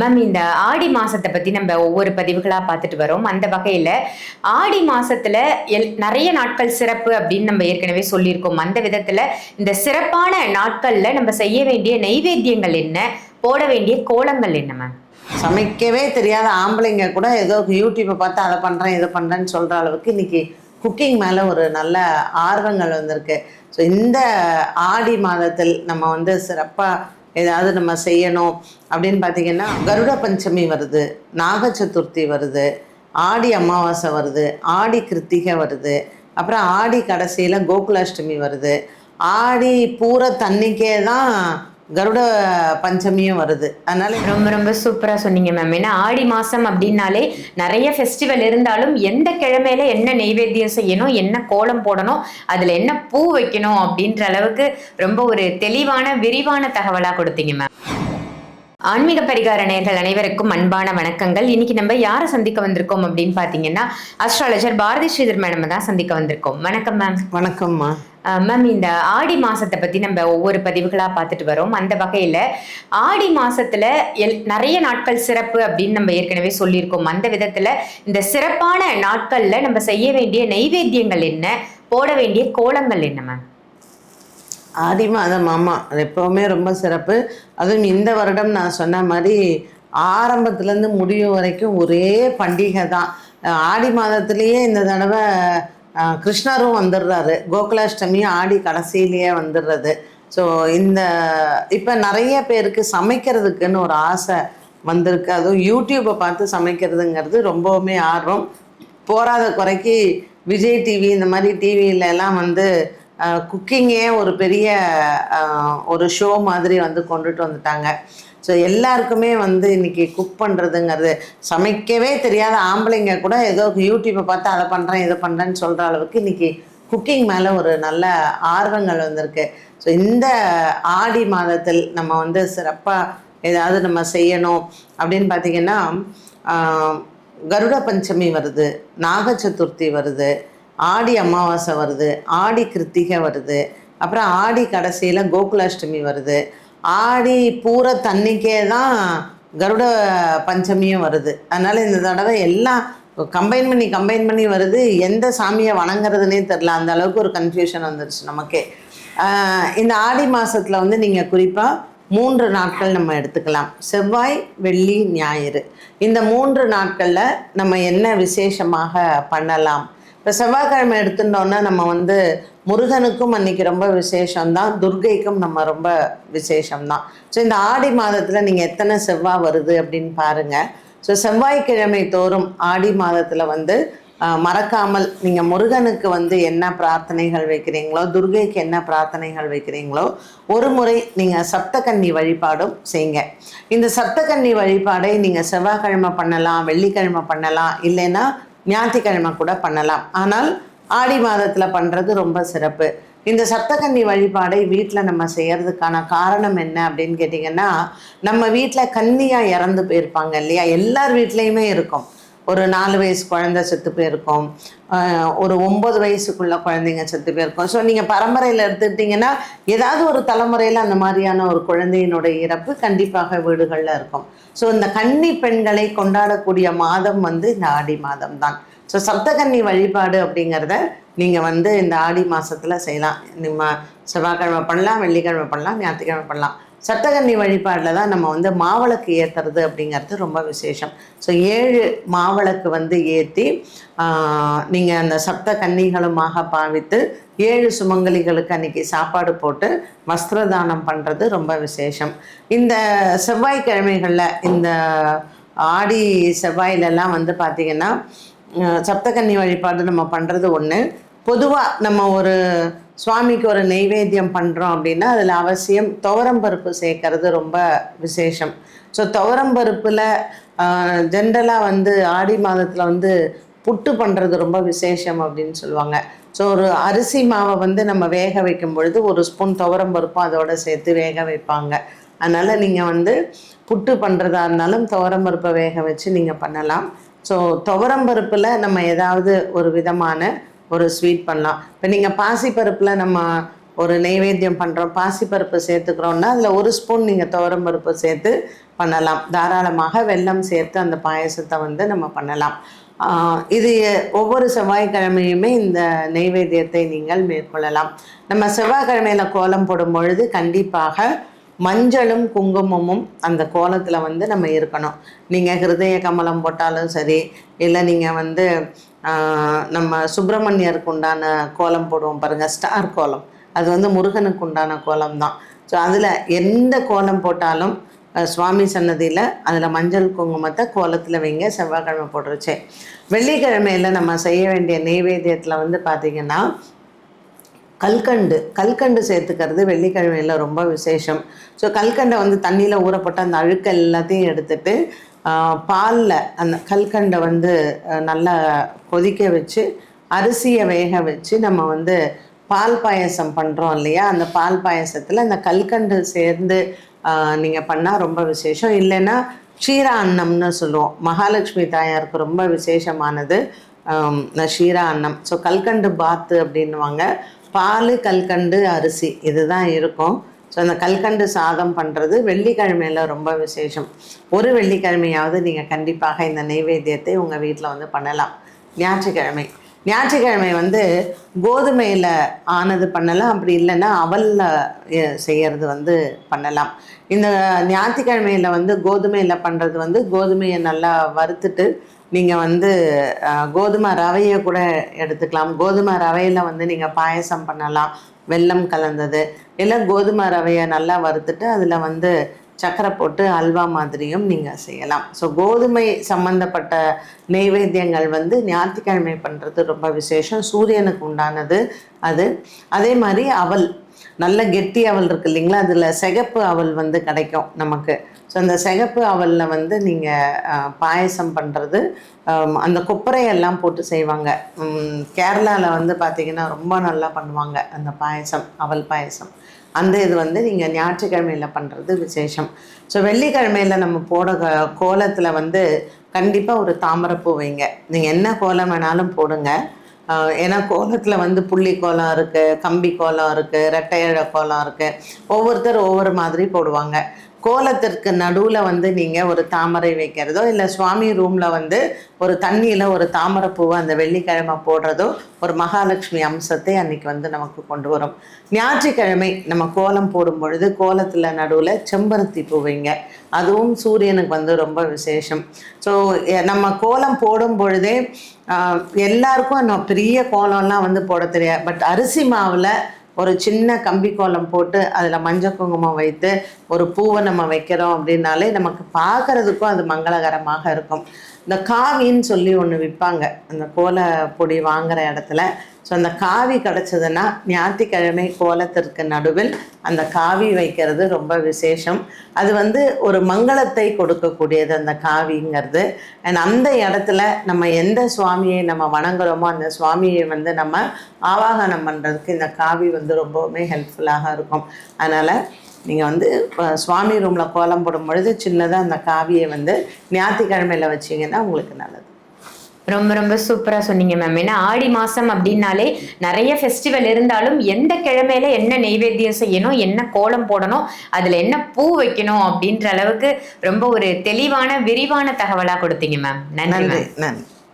Ma'am இந்த ஆடி மாசத்தை பத்தி நம்ம ஒவ்வொரு பதிவுகளா பார்த்துட்டு வரோம். அந்த வகையில ஆடி மாசத்துல எல் நிறைய நாட்கள் சிறப்பு அப்படின்னு நம்ம ஏற்கனவே சொல்லியிருக்கோம். அந்த விதத்துல இந்த சிறப்பான நாட்கள்ல நம்ம செய்ய வேண்டிய நைவேத்தியங்கள் என்ன? போட வேண்டிய கோலங்கள் என்ன மேம் சமைக்கவே தெரியாத ஆம்பளைங்க கூட ஏதோ யூடியூப்பை பார்த்து அதை பண்ணுறேன் இதை பண்ணுறேன்னு சொல்கிற அளவுக்கு இன்னைக்கு குக்கிங் மேலே ஒரு நல்ல ஆர்வங்கள் வந்திருக்கு. ஸோ இந்த ஆடி மாதத்தில் நம்ம வந்து சிறப்பாக ஏதாவது நம்ம செய்யணும் அப்படின்னு பார்த்தீங்கன்னா கருட பஞ்சமி வருது நாக சதுர்த்தி வருது ஆடி அமாவாசை வருது ஆடி கிருத்திகை வருது அப்புறம் ஆடி கடைசியில் கோகுலாஷ்டமி வருது. ஆடி பூர தண்ணிக்கே தான் கருட பஞ்சமியும் வருது. அதனால ரொம்ப ரொம்ப சூப்பரா சொன்னீங்க மேம் ஏன்னா ஆடி மாசம் அப்படின்னாலே நிறைய ஃபெஸ்டிவல் இருந்தாலும் எந்த கிழமையில என்ன நெய்வேத்தியம் செய்யணும் என்ன கோலம் போடணும் அதுல என்ன பூ வைக்கணும் அப்படின்ற அளவுக்கு ரொம்ப ஒரு தெளிவான விரிவான தகவலா கொடுத்தீங்க மேம் ஆன்மீக பரிகார நேயர்கள் அனைவருக்கும் அன்பான வணக்கங்கள். இன்னைக்கு நம்ம யாரை சந்திக்க வந்திருக்கோம் அப்படின்னு பாத்தீங்கன்னா அஸ்ட்ராலஜர் பாரதி ஸ்ரீதர் மேடம் தான் சந்திக்க வந்திருக்கோம். வணக்கம் மேம் வணக்கம்மா. மேம் இந்த ஆடி மாசத்தை பத்தி நம்ம ஒவ்வொரு பதிவுகளா பார்த்துட்டு வரோம். அந்த வகையில ஆடி மாசத்துல எல் நிறைய நாட்கள் சிறப்பு அப்படின்னு நம்ம ஏற்கனவே சொல்லியிருக்கோம். அந்த விதத்துல இந்த சிறப்பான நாட்கள்ல நம்ம செய்ய வேண்டிய நைவேத்தியங்கள் என்ன? போட வேண்டிய கோலங்கள் என்ன மேம் ஆடி மாதம் ஆமாம் அது எப்போவுமே ரொம்ப சிறப்பு. அதுவும் இந்த வருடம் நான் சொன்ன மாதிரி ஆரம்பத்துலேருந்து முடிவு வரைக்கும் ஒரே பண்டிகை தான். ஆடி மாதத்துலேயே இந்த தடவை கிருஷ்ணரும் வந்துடுறாரு. கோகுலாஷ்டமியும் ஆடி கடைசியிலேயே வந்துடுறது. ஸோ இந்த இப்போ நிறைய பேருக்கு சமைக்கிறதுக்குன்னு ஒரு ஆசை வந்திருக்கு. அதுவும் யூடியூப்பை பார்த்து சமைக்கிறதுங்கிறது ரொம்பவுமே ஆர்வம். போராத குறைக்கு விஜய் டிவி இந்த மாதிரி டிவியில எல்லாம் வந்து குக்கிங்கே ஒரு பெரிய ஒரு ஷோ மாதிரி வந்து கொண்டுட்டு வந்துட்டாங்க. ஸோ எல்லாருக்குமே வந்து இன்னைக்கு குக் பண்ணுறதுங்கிறது சமைக்கவே தெரியாத ஆம்பளைங்க கூட ஏதோ யூடியூப்பை பார்த்து அதை பண்ணுறேன் இதை பண்ணுறேன்னு சொல்கிற அளவுக்கு இன்னைக்கு குக்கிங் மேலே ஒரு நல்ல ஆர்வங்கள் வந்திருக்கு. ஸோ இந்த ஆடி மாதத்தில் நம்ம வந்து சிறப்பாக ஏதாவது நம்ம செய்யணும் அப்படின்னு பார்த்தீங்கன்னா கருட பஞ்சமி வருது நாக சதுர்த்தி வருது ஆடி அமாவாசை வருது ஆடி கிருத்திகை வருது அப்புறம் ஆடி கடைசியில் கோகுலாஷ்டமி வருது. ஆடி பூர தண்ணிக்கே தான் கருட பஞ்சமியும் வருது. அதனால் இந்த தடவை எல்லாம் கம்பைன் பண்ணி கம்பைன் பண்ணி வருது. எந்த சாமியை வணங்குறதுனே தெரில அந்த அளவுக்கு ஒரு கன்ஃபியூஷன் வந்துருச்சு நமக்கே. இந்த ஆடி மாதத்தில் வந்து நீங்கள் குறிப்பாக மூன்று நாட்கள் நம்ம எடுத்துக்கலாம். செவ்வாய் வெள்ளி ஞாயிறு. இந்த மூன்று நாட்களில் நம்ம என்ன விசேஷமாக பண்ணலாம்? இப்போ செவ்வாய்க்கிழமை எடுத்துட்டோன்னா நம்ம வந்து முருகனுக்கும் அன்னைக்கு ரொம்ப விசேஷம்தான் துர்கைக்கும் நம்ம ரொம்ப விசேஷம்தான். ஸோ இந்த ஆடி மாதத்தில் நீங்கள் எத்தனை செவ்வாய் வருது அப்படின்னு பாருங்கள் ஸோ செவ்வாய்க்கிழமை தோறும் ஆடி மாதத்தில் வந்து மறக்காமல் நீங்கள் முருகனுக்கு வந்து என்ன பிரார்த்தனைகள் வைக்கிறீங்களோ துர்கைக்கு என்ன பிரார்த்தனைகள் வைக்கிறீங்களோ ஒரு முறை நீங்கள் சப்தகன்னி வழிபாடும் செய்யுங்க இந்த சப்தகன்னி வழிபாடை நீங்கள் செவ்வாய்க்கிழமை பண்ணலாம் வெள்ளிக்கிழமை பண்ணலாம் இல்லைன்னா ஞாயிற்றுக்கிழமை கூட பண்ணலாம். ஆனால் ஆடி மாதத்தில் பண்ணுறது ரொம்ப சிறப்பு. இந்த சப்தகன்னி வழிபாடை வீட்டில் நம்ம செய்யறதுக்கான காரணம் என்ன அப்படின்னு கேட்டிங்கன்னா நம்ம வீட்டில் கன்னியாக இறந்து போயிருப்பாங்க இல்லையா? எல்லார் வீட்லேயுமே இருக்கும். ஒரு நாலு வயசு குழந்தை செத்து போயிருக்கோம். ஒரு ஒம்பது வயசுக்குள்ள குழந்தைங்க செத்து போயிருக்கோம். ஸோ நீங்கள் பரம்பரையில் எடுத்துக்கிட்டிங்கன்னா ஏதாவது ஒரு தலைமுறையில் அந்த மாதிரியான ஒரு குழந்தையினுடைய இறப்பு கண்டிப்பாக வீடுகளில் இருக்கும். ஸோ இந்த கன்னி பெண்களை கொண்டாடக்கூடிய மாதம் வந்து இந்த ஆடி மாதம் தான் ஸோ சப்தகன்னி வழிபாடு அப்படிங்கிறத நீங்கள் வந்து இந்த ஆடி மாதத்தில் செய்யலாம். நம்ம செவ்வாய்க்கிழமை பண்ணலாம் வெள்ளிக்கிழமை பண்ணலாம் ஞாயிற்றுக்கிழமை பண்ணலாம். சப்தகன்னி வழிபாடில் தான் நம்ம வந்து மாவிளக்கு ஏற்றுறது அப்படிங்கிறது ரொம்ப விசேஷம். ஸோ ஏழு மாவிளக்கு வந்து ஏற்றி நீங்கள் அந்த சப்த கன்னிகளுமாக பாவித்து ஏழு சுமங்கலிகளுக்கு அன்றைக்கி சாப்பாடு போட்டு வஸ்திரதானம் பண்ணுறது ரொம்ப விசேஷம். இந்த செவ்வாய்க்கிழமைகளில் இந்த ஆடி செவ்வாயிலெல்லாம் வந்து பார்த்திங்கன்னா சப்தகன்னி வழிபாடு நம்ம பண்ணுறது ஒன்று பொதுவாக நம்ம ஒரு சுவாமிக்கு ஒரு நெய்வேத்தியம் பண்ணுறோம் அப்படின்னா அதில் அவசியம் துவரம்பருப்பு சேர்க்கறது ரொம்ப விசேஷம். ஸோ துவரம்பருப்பில் ஜென்ரலாக வந்து ஆடி மாதத்தில் வந்து புட்டு பண்ணுறது ரொம்ப விசேஷம் அப்படின்னு சொல்லுவாங்க. ஸோ ஒரு அரிசி மாவை வந்து நம்ம வேக வைக்கும் பொழுது ஒரு ஸ்பூன் துவரம்பருப்பும் அதோட சேர்த்து வேக வைப்பாங்க. அதனால் நீங்கள் வந்து புட்டு பண்ணுறதா இருந்தாலும் துவரம்பருப்பை வேக வச்சு நீங்கள் பண்ணலாம். ஸோ துவரம்பருப்பில் நம்ம ஏதாவது ஒரு விதமான ஒரு ஸ்வீட் பண்ணலாம். இப்போ நீங்கள் பாசிப்பருப்பில் நம்ம ஒரு நெய்வேத்தியம் பண்ணுறோம் பாசிப்பருப்பு சேர்த்துக்கிறோன்னா அதில் ஒரு ஸ்பூன் நீங்கள் துவரம்பருப்பு சேர்த்து பண்ணலாம். தாராளமாக வெல்லம் சேர்த்து அந்த பாயசத்தை வந்து நம்ம பண்ணலாம். இது ஒவ்வொரு செவ்வாய்க்கிழமையுமே இந்த நெய்வேத்தியத்தை நீங்கள் மேற்கொள்ளலாம். நம்ம செவ்வாய்க்கிழமையில் கோலம் போடும் பொழுது கண்டிப்பாக மஞ்சளும் குங்குமமும் அந்த கோலத்தில் வந்து நம்ம இருக்கணும். நீங்கள் ஹிருதய கமலம் போட்டாலும் சரி இல்லை நீங்கள் வந்து நம்ம சுப்பிரமணியருக்கு உண்டான கோலம் போடுவோம் பாருங்கள் ஸ்டார் கோலம். அது வந்து முருகனுக்கு உண்டான கோலம் தான். ஸோ அதில் எந்த கோலம் போட்டாலும் சுவாமி சன்னதியில் அதில் மஞ்சள் குங்குமத்தை கோலத்தில் வைங்க செவ்வாய்க்கிழமை போட்டுருச்சு வெள்ளிக்கிழமையில் நம்ம செய்ய வேண்டிய நெய்வேத்தியத்தில் வந்து பார்த்திங்கன்னா கல்கண்டு. கல்கண்டு சேர்த்துக்கிறது வெள்ளிக்கிழமையில் ரொம்ப விசேஷம். ஸோ கல்கண்டை வந்து தண்ணியில் ஊறப்பட்ட அந்த அழுக்க எல்லாத்தையும் எடுத்துட்டு பாலில் அந்த கல்கண்டை வந்து நல்லா கொதிக்க வச்சு அரிசியை வேக வச்சு நம்ம வந்து பால் பாயசம் பண்ணுறோம் இல்லையா? அந்த பால் பாயசத்தில் அந்த கல்கண்டு சேர்ந்து நீங்கள் பண்ணால் ரொம்ப விசேஷம். இல்லைன்னா க்ஷீரா அன்னம்னு சொல்லுவோம். மகாலட்சுமி தாயாருக்கு ரொம்ப விசேஷமானது. ஷீரா அன்னம். ஸோ கல்கண்டு பாத்து அப்படின்னுவாங்க. பால் கல்கண்டு அரிசி இதுதான் இருக்கும். ஸோ அந்த கல்கண்டு சாதம் பண்ணுறது வெள்ளிக்கிழமையில ரொம்ப விசேஷம். ஒரு வெள்ளிக்கிழமையாவது நீங்கள் கண்டிப்பாக இந்த நெய்வேத்தியத்தை உங்கள் வீட்டில் வந்து பண்ணலாம். ஞாயிற்றுக்கிழமை. ஞாயிற்றுக்கிழமை வந்து கோதுமையில் ஆனது பண்ணலாம். அப்படி இல்லைன்னா அவலில் செய்கிறது வந்து பண்ணலாம். இந்த ஞாயிற்றுக்கிழமையில் வந்து கோதுமையில் பண்ணுறது வந்து கோதுமையை நல்லா வறுத்துட்டு நீங்கள் வந்து கோதுமை ரவையை கூட எடுத்துக்கலாம். கோதுமை ரவையில் வந்து நீங்கள் பாயசம் பண்ணலாம். வெல்லம் கலந்தது. இல்லை கோதுமை ரவையை நல்லா வறுத்துட்டு அதில் வந்து சக்கரை போட்டு அல்வா மாதிரியும் நீங்கள் செய்யலாம். ஸோ கோதுமை சம்மந்தப்பட்ட நெய்வேத்தியங்கள் வந்து ஞாயிற்றுக்கிழமை பண்ணுறது ரொம்ப விசேஷம். சூரியனுக்கு உண்டானது அது. அதே மாதிரி அவல். நல்ல கெட்டி அவல் இருக்கு இல்லைங்களா? அதில் சிகப்பு அவல் வந்து கிடைக்கும் நமக்கு. ஸோ அந்த சிகப்பு அவலில் வந்து நீங்கள் பாயசம் பண்ணுறது அந்த கொப்பரையெல்லாம் போட்டு செய்வாங்க. கேரளாவில் வந்து பார்த்திங்கன்னா ரொம்ப நல்லா பண்ணுவாங்க அந்த பாயசம் அவல் பாயசம். அந்த இது வந்து நீங்கள் ஞாயிற்றுக்கிழமையில் பண்ணுறது விசேஷம். ஸோ வெள்ளிக்கிழமையில் நம்ம போட கோலத்தில் வந்து கண்டிப்பாக ஒரு தாமரைப்பூ வைங்க. நீங்கள் என்ன கோலம் வேணாலும் போடுங்க. ஏன்னா கோலத்தில் வந்து புள்ளி கோலம் இருக்குது கம்பி கோலம் இருக்குது ரெட்டையழ கோலம் இருக்குது ஒவ்வொருத்தர் ஒவ்வொரு மாதிரி போடுவாங்க. கோலத்திற்கு நடுவில் வந்து நீங்கள் ஒரு தாமரை வைக்கிறதோ இல்லை சுவாமி ரூமில் வந்து ஒரு தண்ணியில் ஒரு தாமரை பூவை அந்த வெள்ளிக்கிழமை போடுறதோ ஒரு மகாலட்சுமி அம்சத்தை அன்றைக்கி வந்து நமக்கு கொண்டு வரும். ஞாயிற்றுக்கிழமை நம்ம கோலம் போடும் பொழுது கோலத்தில் நடுவில் செம்பருத்தி பூ வைங்க. அதுவும் சூரியனுக்கு வந்து ரொம்ப விசேஷம். ஸோ நம்ம கோலம் போடும் பொழுதே எல்லாருக்கும் நம்ம பெரிய கோலம்லாம் வந்து போட தெரியாது. பட் அரிசி மாவில் ஒரு சின்ன கம்பி கோலம் போட்டு அதில் மஞ்சள் குங்குமம் வைத்து ஒரு பூவை நம்ம வைக்கிறோம் அப்படின்னாலே நமக்கு பார்க்கறதுக்கும் அது மங்களகரமாக இருக்கும். இந்த காவின்னு சொல்லி ஒன்று விற்பாங்க அந்த கோல பொடி வாங்குற இடத்துல ஸோ அந்த காவி கிடச்சதுன்னா ஞாயிற்றுக்கிழமை கோலத்திற்கு நடுவில் அந்த காவி வைக்கிறது ரொம்ப விசேஷம். அது வந்து ஒரு மங்களத்தை கொடுக்கக்கூடியது அந்த காவிங்கிறது. அண்ட் அந்த இடத்துல நம்ம எந்த சுவாமியை நம்ம வணங்குறோமோ அந்த சுவாமியை வந்து நம்ம ஆவாகனம் பண்ணுறதுக்கு இந்த காவி வந்து ரொம்பவுமே ஹெல்ப்ஃபுல்லாக இருக்கும். அதனால் நீங்கள் வந்து சுவாமி ரூமில் கோலம் போடும் பொழுது சின்னதாக அந்த காவியை வந்து ஞாயிற்றுக்கிழமையில் வச்சீங்கன்னா உங்களுக்கு நல்லது. ரொம்ப ரொம்ப சூப்பரா சொன்னீங்க மேம் ஏன்னா ஆடி மாசம் அப்படின்னாலே நிறைய ஃபெஸ்டிவல் இருந்தாலும் எந்த கிழமையில என்ன நெய்வேத்தியம் செய்யணும் என்ன கோலம் போடணும் அதுல என்ன பூ வைக்கணும் அப்படின்ற அளவுக்கு ரொம்ப ஒரு தெளிவான விரிவான தகவலா கொடுத்தீங்க மேம் நன்றி நன்றி மேம் நன்றி.